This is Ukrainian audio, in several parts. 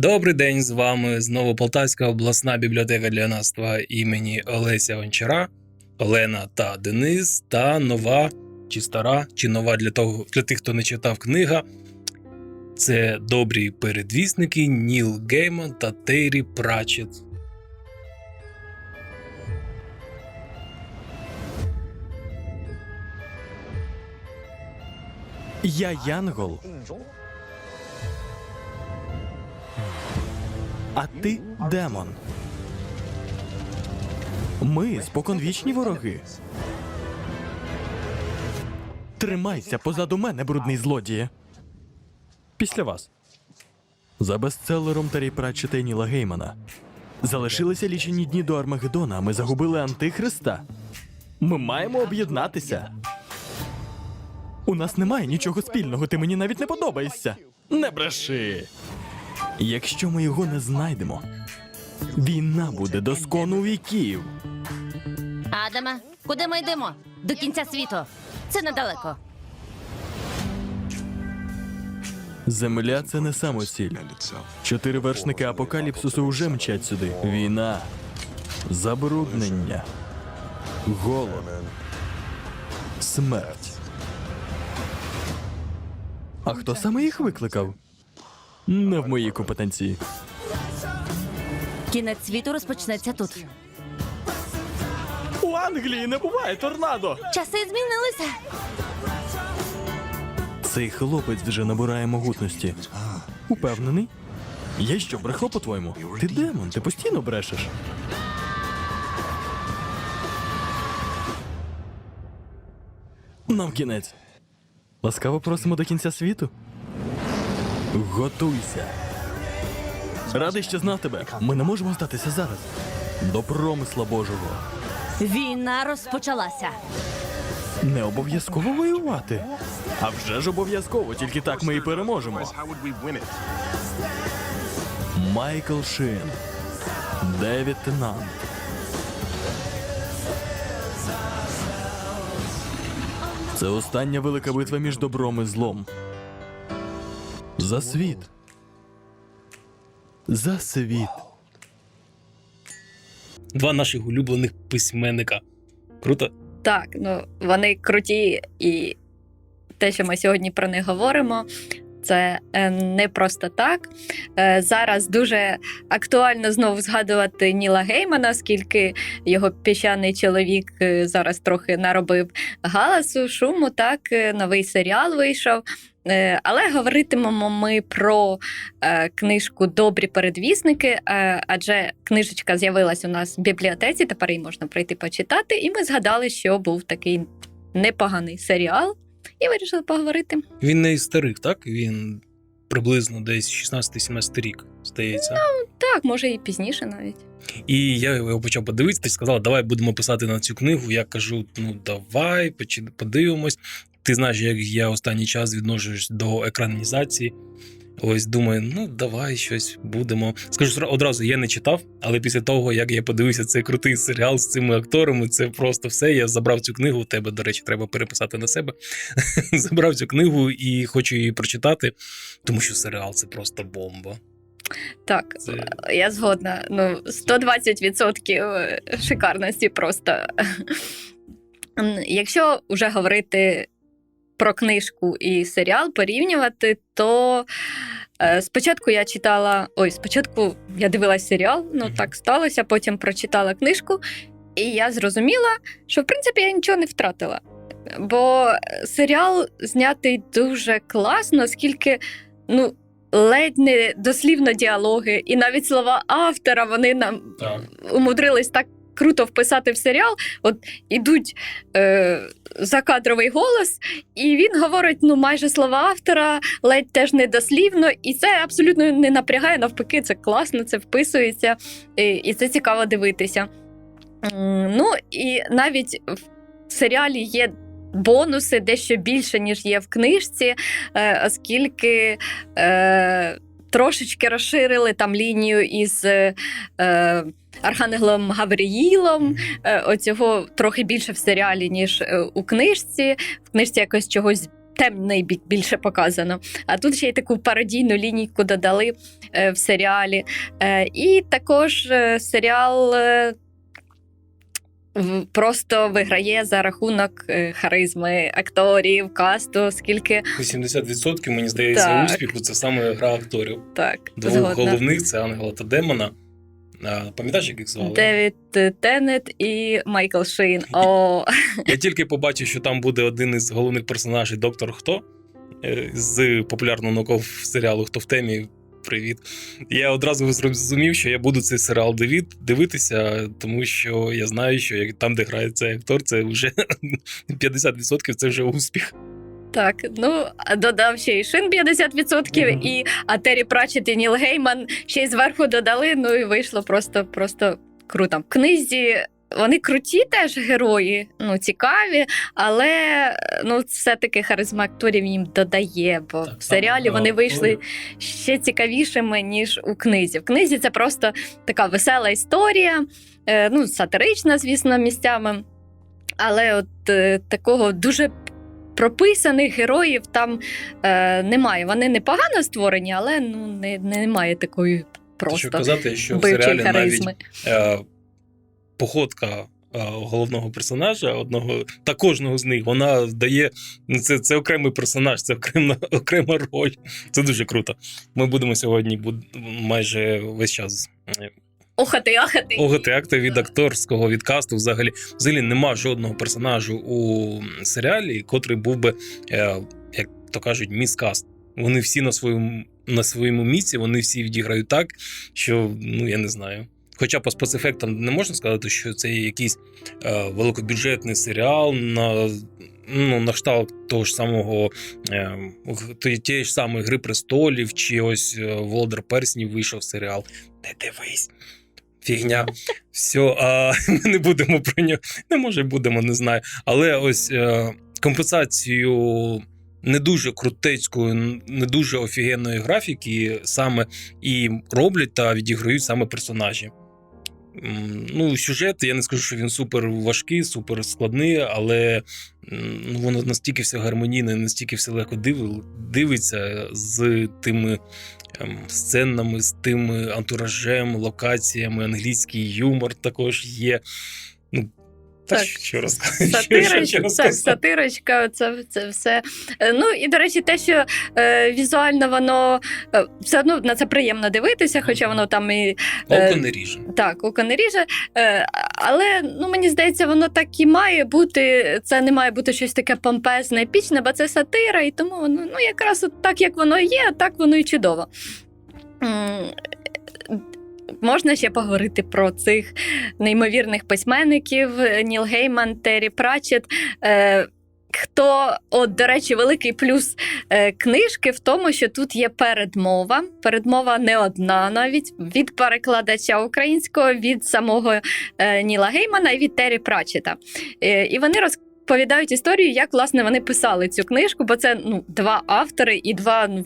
Добрий день з вами знову Полтавська обласна бібліотека для юнацтва імені Олеся Гончара, Олена та Денис, та нова чи стара, чи нова для того для тих, хто не читав книга. Це добрі передвісники Ніл Гейман та Тейрі Пратчет. Я Янгол. А ти демон. Ми споконвічні вороги. Тримайся позаду мене, брудний злодіє. Після вас. За бестселером Тарі Пратчета і Ніла Геймана. Залишилися лічені дні до Армагеддона, а ми загубили Антихриста. Ми маємо об'єднатися. У нас немає нічого спільного, ти мені навіть не подобаєшся. Не бреши. Якщо ми його не знайдемо, війна буде до скону віків. Адаме, куди ми йдемо? До кінця світу. Це недалеко. Земля це не самоціль. Чотири вершники апокаліпсису вже мчать сюди. Війна, забруднення, голод, смерть. А хто саме їх викликав? Не в моїй компетенції. Кінець світу розпочнеться тут. У Англії не буває торнадо. Часи змінилися. Цей хлопець вже набирає могутності. Упевнений? Я що, брехло по-твоєму? Ти демон, ти постійно брешеш. Нам кінець. Ласкаво просимо до кінця світу. Готуйся. Радий, що знав тебе. Ми не можемо здатися зараз. До промисла Божого. Війна розпочалася. Не обов'язково воювати. А вже ж обов'язково, тільки так ми і переможемо. Майкл Шин, Девід Тенант. Це остання велика битва між добром і злом. За світ. За світ. Два наших улюблених письменника. Круто? Так, ну вони круті, і те, що ми сьогодні про них говоримо, це е, не просто так. Е, Зараз дуже актуально знову згадувати Ніла Геймана, оскільки його піщаний чоловік е, зараз трохи наробив галасу, шуму. Так, новий серіал вийшов. Але говоритимемо ми про книжку Добрі передвісники, адже книжечка з'явилась у нас в бібліотеці, тепер її можна прийти почитати. І ми згадали, що був такий непоганий серіал, і вирішили поговорити. Він не із старих, так? Він приблизно десь 16-17 рік, здається. Ну Так, може і пізніше навіть. І я його почав подивитися, ти сказала, давай будемо писати на цю книгу. Я кажу: ну давай, подивимось. Ти знаєш, як я останній час відношусь до екранізації. Ось думаю, ну давай щось будемо. Скажу одразу, я не читав, але після того, як я подивився цей крутий серіал з цими акторами, це просто все. Я забрав цю книгу. У тебе, до речі, треба переписати на себе. забрав цю книгу і хочу її прочитати, тому що серіал це просто бомба. Так, Це я згодна. Ну, 120% шикарності просто. Якщо вже говорити про книжку і серіал, порівнювати, то е, спочатку я читала. Ой, спочатку я дивилась серіал, ну так сталося, потім прочитала книжку, і я зрозуміла, що в принципі я нічого не втратила. Бо серіал знятий дуже класно, оскільки, ну. Ледь не дослівно діалоги, і навіть слова автора вони нам так. умудрились так круто вписати в серіал. От ідуть е, закадровий голос, і він говорить ну майже слова автора, ледь теж недослівно, і це абсолютно не напрягає. Навпаки, це класно, це вписується, і, і це цікаво дивитися. Ну і навіть в серіалі є. Бонуси дещо більше, ніж є в книжці, е, оскільки е, трошечки розширили там лінію із е, е, Архангелом Гавриїлом. Е, оцього трохи більше в серіалі, ніж е, у книжці. В книжці якось чогось темний більше показано. А тут ще й таку пародійну лінійку додали е, в серіалі. І також серіал. Просто виграє за рахунок е, харизми акторів, касту, скільки 80% мені здається Так. успіху це саме гра акторів. так Двох згодна. головних це Ангела та Демона. Пам'ятаєш, як їх звали? Девід Теннет і Майкл Шин. О, Я тільки побачив, що там буде один із головних персонажів Доктор Хто е, з популярного наукового серіалу Хто в темі. Привіт. Я одразу зрозумів, що я буду цей серіал дивитися, тому що я знаю, що там, де грає цей актор, це вже 50% це вже успіх. так. Ну додав ще й Шин 50%, Мгм. і а Террі Пратчет і Ніл Гейман ще й зверху додали. Ну і вийшло просто, просто круто. В книзі. Вони круті теж герої, ну цікаві, але ну все-таки харизма акторів їм додає, бо Так, в серіалі вони вийшли ще цікавішими, ніж у книзі. В книзі це просто така весела історія, е, ну, сатирична, звісно, місцями. Але от е, такого дуже прописаних героїв там е, немає. Вони непогано створені, але ну, не, немає такої Що просто казати, що в серіалі навіть е, походка е, головного персонажа, одного та кожного з них, вона дає ну, це, це окремий персонаж, це окрема, окрема роль. Це дуже круто. Ми будемо сьогодні буд, майже весь час е, Охати, ахати. огати акти від акторського від касту. Взагалі, взагалі нема жодного персонажу у серіалі, котрий був би, е, як то кажуть, міскаст. Вони всі на своєму на своєму місці, вони всі відіграють так, що ну я не знаю. Хоча по спецефектам не можна сказати, що це якийсь е, великобюджетний серіал на, ну, на кшталт того ж самого е, тієї ж самої Гри престолів, чи ось е, Володар Перснів вийшов серіал. Не дивись. Фігня. Все, а ми не будемо про нього. Не може будемо, не знаю. Але ось е, компенсацію не дуже крутецької, не дуже офігенної графіки саме і роблять та відіграють саме персонажі. Ну, сюжет, я не скажу, що він супер важкий, супер складний, але ну, воно настільки все гармонійне, настільки все легко див- дивиться з тими ем, сценами, з тим антуражем, локаціями, англійський юмор також є. Ну, Так. що розказати? Що, що так, сатирочка, це, це все. Е, Ну і до речі, те, що е, візуально воно е, все одно на це приємно дивитися, хоча воно там і е, Око не ріже. так, око не ріже. Е, але ну, мені здається, воно так і має бути. Це не має бути щось таке помпезне, епічне, бо це сатира, і тому воно ну, якраз от так, як воно є, так воно і чудово. Можна ще поговорити про цих неймовірних письменників Ніл Гейман, Террі Пратчет. Е, Хто, от, до речі, великий плюс е, книжки в тому, що тут є передмова. Передмова не одна навіть від перекладача українського, від самого е, Ніла Геймана і від Террі Пратчета. Е, і вони розповідають історію, як власне вони писали цю книжку, бо це ну, два автори і два. Ну,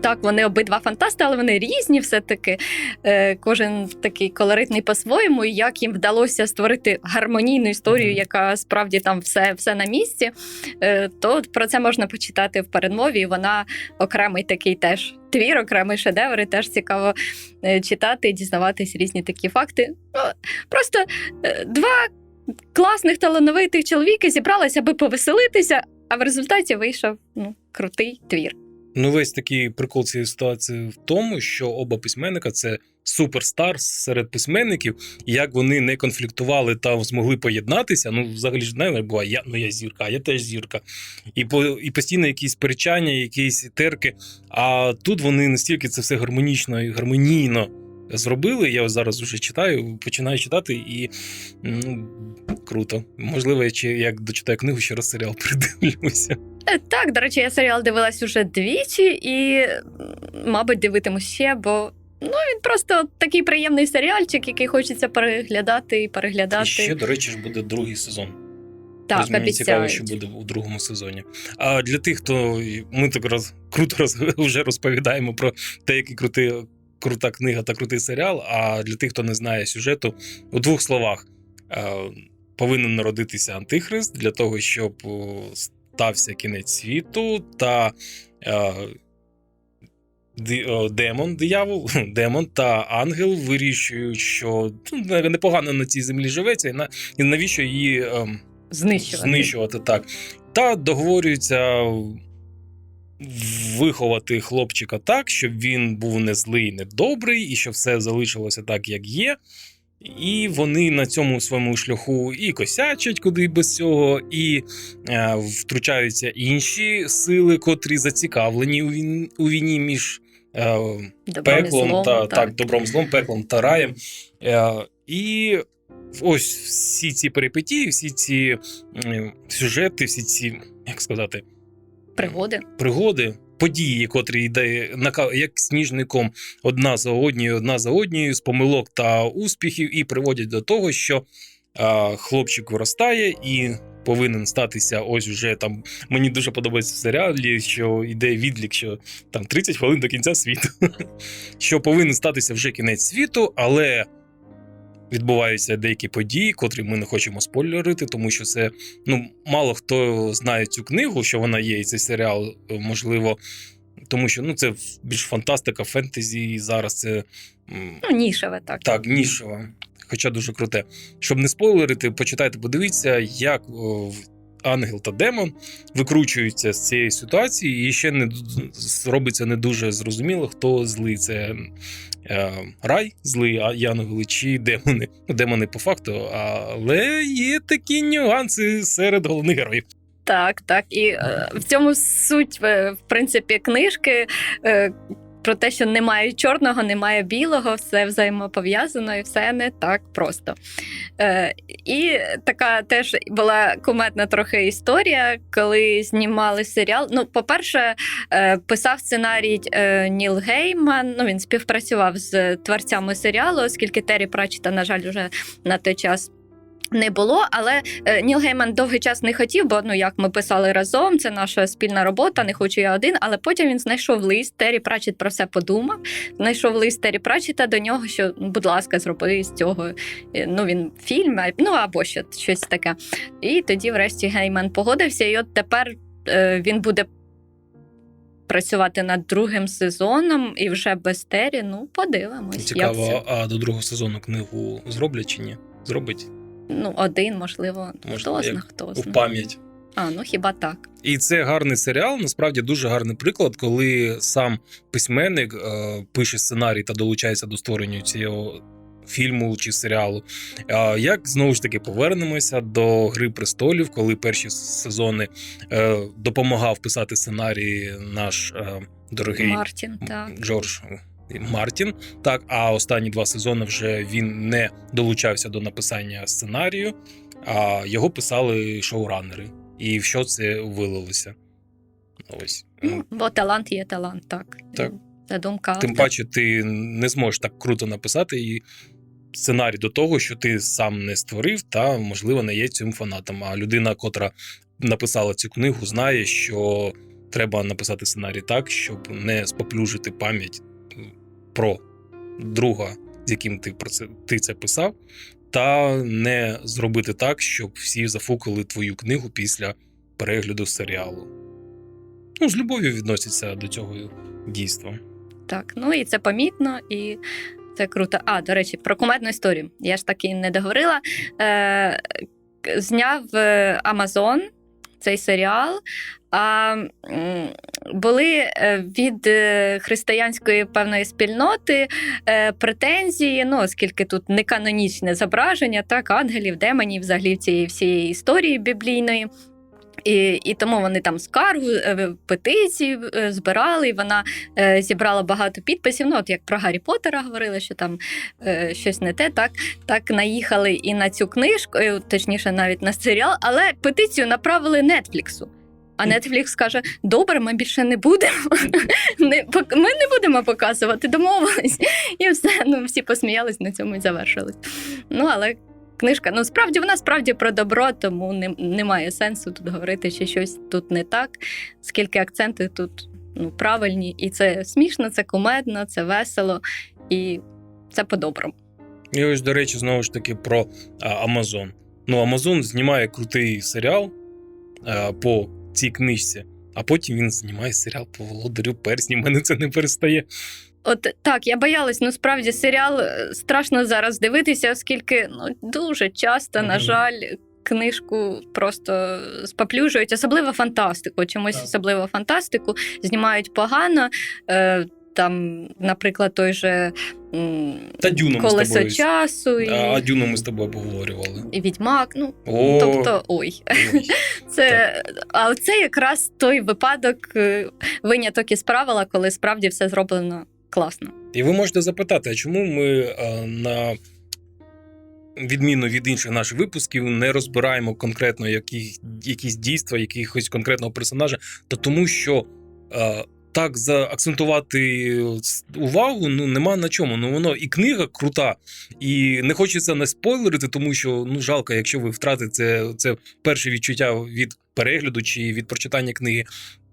так, вони обидва фантасти, але вони різні все-таки. Е, кожен такий колоритний по-своєму, і як їм вдалося створити гармонійну історію, яка справді там все, все на місці, е, то про це можна почитати в передмові. і Вона окремий такий теж твір, окремий шедевр, і теж цікаво е, читати і дізнаватись різні такі факти. Ну, Просто е, два класних талановитих чоловіки зібралися, аби повеселитися, а в результаті вийшов ну, крутий твір. Ну, весь такий прикол цієї ситуації в тому, що оба письменника це суперстар серед письменників, як вони не конфліктували та змогли поєднатися. Ну, взагалі ж знаєте, буває, я ну я зірка, я теж зірка. І по і постійно якісь перечання, якісь терки. А тут вони настільки це все гармонічно і гармонійно зробили. Я зараз уже читаю, починаю читати, і ну, круто. Можливо, ще як дочитаю книгу, ще раз серіал придивлюся. Е, Так, до речі, я серіал дивилась уже двічі і, мабуть, дивитиму ще, бо ну, він просто такий приємний серіальчик, який хочеться переглядати і переглядати. І ще, до речі, ж буде другий сезон. так, Ось мені цікаво, що буде у другому сезоні. А для тих, хто ми так роз, круто роз, вже розповідаємо про те, який крутий, крута книга та крутий серіал. А для тих, хто не знає сюжету, у двох словах е, повинен народитися антихрист для того, щоб с- стався кінець світу, та е, демон, диявол, демон та ангел вирішують, що ну, непогано на цій землі живеться, і, на, і навіщо її ем, Знищувати. знищувати так. Та договорюються виховати хлопчика так, щоб він був не злий, не добрий, і щоб все залишилося так, як є. І вони на цьому своєму шляху і косячать куди без цього, і е, втручаються інші сили, котрі зацікавлені у, війні, у війні між е, Добром пеклом злом, та так. добром злом, пеклом та раєм. Е, і ось всі ці перипетії, всі ці м, сюжети, всі ці, як сказати, Пригоди. пригоди, події, котрі йде як сніжником одна за однією, одна за однією, з помилок та успіхів, і приводять до того, що а, хлопчик виростає і. Повинен статися ось уже там. Мені дуже подобається в серіалі, що йде відлік, що там 30 хвилин до кінця світу. що повинен статися вже кінець світу, але відбуваються деякі події, котрі ми не хочемо спойлерити, тому що це ну мало хто знає цю книгу, що вона є, і цей серіал, е, можливо, тому що ну це більш фантастика, фентезі, і зараз це Ну, нішеве так. так, нішеве, хоча дуже круте. Щоб не спойлерити, почитайте, подивіться, як ангел та демон викручуються з цієї ситуації, і ще не робиться не дуже зрозуміло, хто злий. Це е, рай злий, а янголи чи демони. Ну, демони по факту, але є такі нюанси серед головних героїв. Так, так. І е, в цьому суть, в принципі, книжки. Е, про те, що немає чорного, немає білого, все взаємопов'язано і все не так просто. Е, і така теж була куметна трохи історія, коли знімали серіал. Ну, по-перше, е, писав сценарій е, Ніл Гейман. Ну, він співпрацював з творцями серіалу, оскільки Террі Пратчета, на жаль, вже на той час. Не було, але е, Ніл Гейман довгий час не хотів, бо ну як ми писали разом, це наша спільна робота, не хочу я один. Але потім він знайшов лист. Террі Пратчет про все подумав. Знайшов лист Террі Пратчета до нього, що ну, будь ласка, зроби з цього. е, Ну він фільм, ну або ще щось таке. І тоді, врешті, Гейман погодився. І от тепер е, він буде працювати над другим сезоном і вже без Террі. Ну, подивимось. як Цікаво, це. а до другого сезону книгу зроблять чи ні? Зробить Ну, один, можливо, хто зна, хто у пам'ять. А, ну хіба так. І це гарний серіал. Насправді дуже гарний приклад, коли сам письменник е, пише сценарій та долучається до створення цього фільму чи серіалу. А як знову ж таки повернемося до Гри престолів, коли перші сезони е, допомагав писати сценарій наш е, дорогий Мартін, так. Джордж Мартін. Так, а останні два сезони вже він не долучався до написання сценарію, а його писали шоуранери. І в що це вилилося? Ось. Ну, бо талант є талант, так. Так. Це думка. Тим паче, ти не зможеш так круто написати і сценарій до того, що ти сам не створив, та можливо не є цим фанатом. А людина, котра написала цю книгу, знає, що треба написати сценарій так, щоб не споплюжити пам'ять про друга, з яким ти про це ти це писав, та не зробити так, щоб всі зафукали твою книгу після перегляду серіалу. Ну, з любов'ю відносяться до цього дійства. Так, ну і це помітно, і це круто. А, до речі, про кумедну історію. Я ж таки не договорила. Е, зняв е, Amazon цей серіал. А були е, від е, християнської певної спільноти е, претензії, ну, оскільки тут неканонічне зображення, так, ангелів, демонів, взагалі цієї всієї історії біблійної. І, і тому вони там скаргу, петиції збирали, і вона зібрала багато підписів. Ну, от як про Гаррі Поттера говорили, що там щось не те, так, так наїхали і на цю книжку, точніше, навіть на серіал, але петицію направили Нетфліксу. А Netflix каже: добре, ми більше не будемо. Ми не будемо показувати, домовились. І все. Ну, всі посміялись, на цьому і завершилось. Ну, але книжка, ну справді вона справді про добро, тому не, немає сенсу тут говорити, що щось тут не так, скільки акценти тут ну, правильні. І це смішно, це кумедно, це весело і це по-доброму. І ось, до речі, знову ж таки про а, Amazon. Ну, Amazon знімає крутий серіал а, по цій книжці. А потім він знімає серіал по володарю персні. Мене це не перестає. От так, я боялась, ну справді серіал е, страшно зараз дивитися, оскільки ну дуже часто, на жаль, книжку просто споплюжують, особливо фантастику. Чомусь Так. особливо фантастику знімають погано. Е, там, наприклад, той же Та дюну ми з колесо тобою. часу і, А дюну ми з тобою обговорювали. і відьмак. Ну О, тобто, ой, ой. Це а це якраз той випадок, е, виняток із правила, коли справді все зроблено класно. І ви можете запитати, а чому ми е, на відміну від інших наших випусків не розбираємо конкретно які, якісь дійства, якихось конкретного персонажа, то тому що. е, так заакцентувати увагу ну нема на чому. Ну воно і книга крута, і не хочеться не спойлерити, тому що ну жалко, якщо ви втратите це, це перше відчуття від перегляду чи від прочитання книги.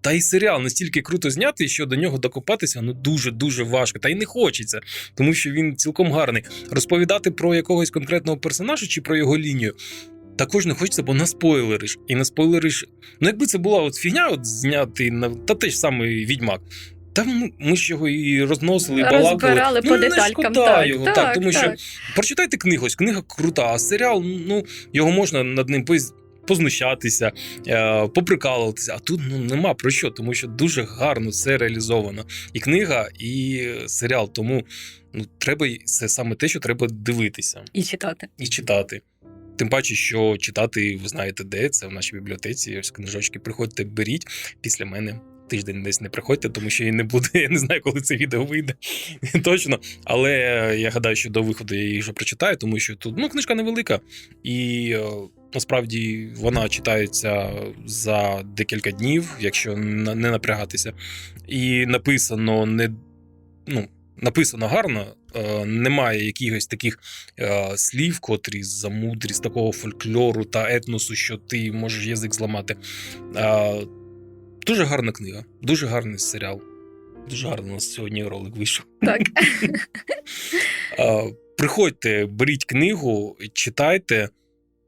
Та й серіал настільки круто знятий, що до нього докопатися ну дуже дуже важко. Та й не хочеться, тому що він цілком гарний. Розповідати про якогось конкретного персонажа чи про його лінію. Також не хочеться, бо наспойлериш. І наспойлериш. Ну, якби це була от фігня, от зняти на та те ж саме відьмак. Та ми, ж його і розносили, балакали. Розбирали ну, по не деталькам. шкода Так, його, так, так, тому що прочитайте книгу, ось книга крута, а серіал, ну його можна над ним познущатися, е, поприкалуватися. А тут ну нема про що, тому що дуже гарно все реалізовано. І книга, і серіал. Тому ну треба це саме те, що треба дивитися І читати. і читати. Тим паче, що читати, ви знаєте, де це в нашій бібліотеці. Ось книжочки. Приходьте, беріть після мене. Тиждень десь не приходьте, тому що її не буде. Я не знаю, коли це відео вийде. Точно. Але я гадаю, що до виходу я її вже прочитаю, тому що тут ну, книжка невелика, і е, насправді вона читається за декілька днів, якщо не напрягатися. І написано не. Ну, написано гарно, немає якихось таких е, слів, котрі за мудрість такого фольклору та етносу, що ти можеш язик зламати. Е, дуже гарна книга, дуже гарний серіал. Дуже гарно у нас сьогодні ролик вийшов. Так. Е, приходьте, беріть книгу, читайте.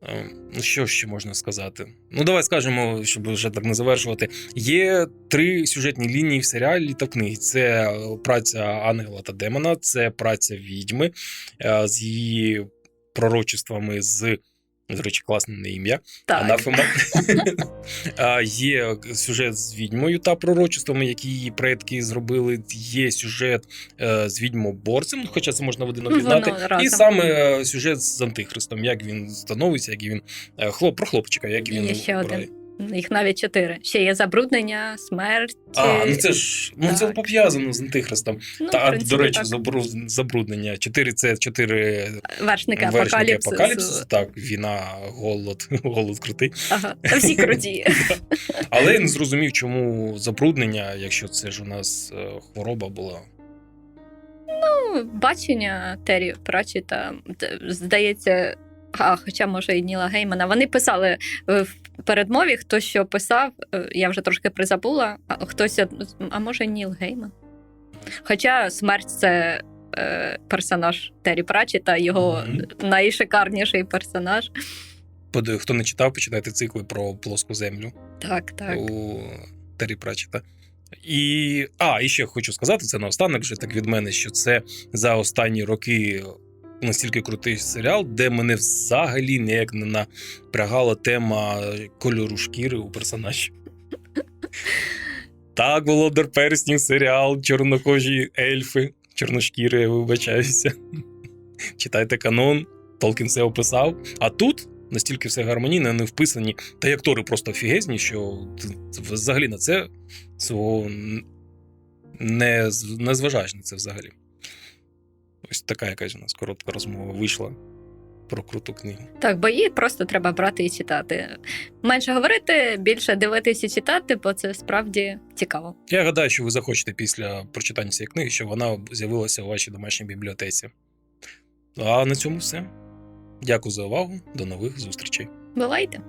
Е, Ну, що ще можна сказати? Ну, давай скажемо, щоб вже так не завершувати. Є три сюжетні лінії в серіалі та в книгі: це е, праця ангела та демона, це праця відьми е, з її пророчествами з. До речі, класне на ім'я. Так. Анафема. Є сюжет з відьмою та пророчествами, які її предки зробили. Є сюжет е, з відьмоборцем, хоча це можна в один об'єднати. І саме е, сюжет з антихристом, як він становиться, як він е, хлоп про хлопчика, як він Є ще один. Їх навіть чотири. Ще є забруднення, смерть. А, ну це ж ну це пов'язано з антихристом. ну, Та принципі, до речі, так. забруднення. Чотири це чотири вершники вершники апокаліпсису. апокаліпсису. Так, війна, голод, голод крутий. Ага. Та всі круті. Але я не зрозумів, чому забруднення, якщо це ж у нас е, хвороба була. Ну, Бачення Террі Пратчета, т- здається, а, хоча може і Ніла Геймана. Вони писали в передмові, хто що писав, е, я вже трошки призабула, а хтось, а може Ніл Гейман. Хоча смерть це е, персонаж Террі Пратчета, його Мгм. найшикарніший персонаж. Хто не читав, почитайте цикли про плоску землю Так, так. у Террі Пратчета. І. А, і ще хочу сказати, це наостанок вже так від мене, що це за останні роки настільки крутий серіал, де мене взагалі ніяк не напрягала тема кольору шкіри у персонажів. Так, Володар Перснів, серіал, чорнокожі ельфи, чорношкіри, я вибачаюся. Читайте канон, Толкін все описав. А тут настільки все гармонійно, не вписані, та й актори просто офігезні, що взагалі на це свого не, не зважаєш на це взагалі. Ось така якась у нас коротка розмова вийшла про круту книгу. Так, бо її просто треба брати і читати. Менше говорити, більше дивитися і читати, бо це справді цікаво. Я гадаю, що ви захочете після прочитання цієї книги, щоб вона з'явилася у вашій домашній бібліотеці. А на цьому все. Дякую за увагу. До нових зустрічей. Бувайте!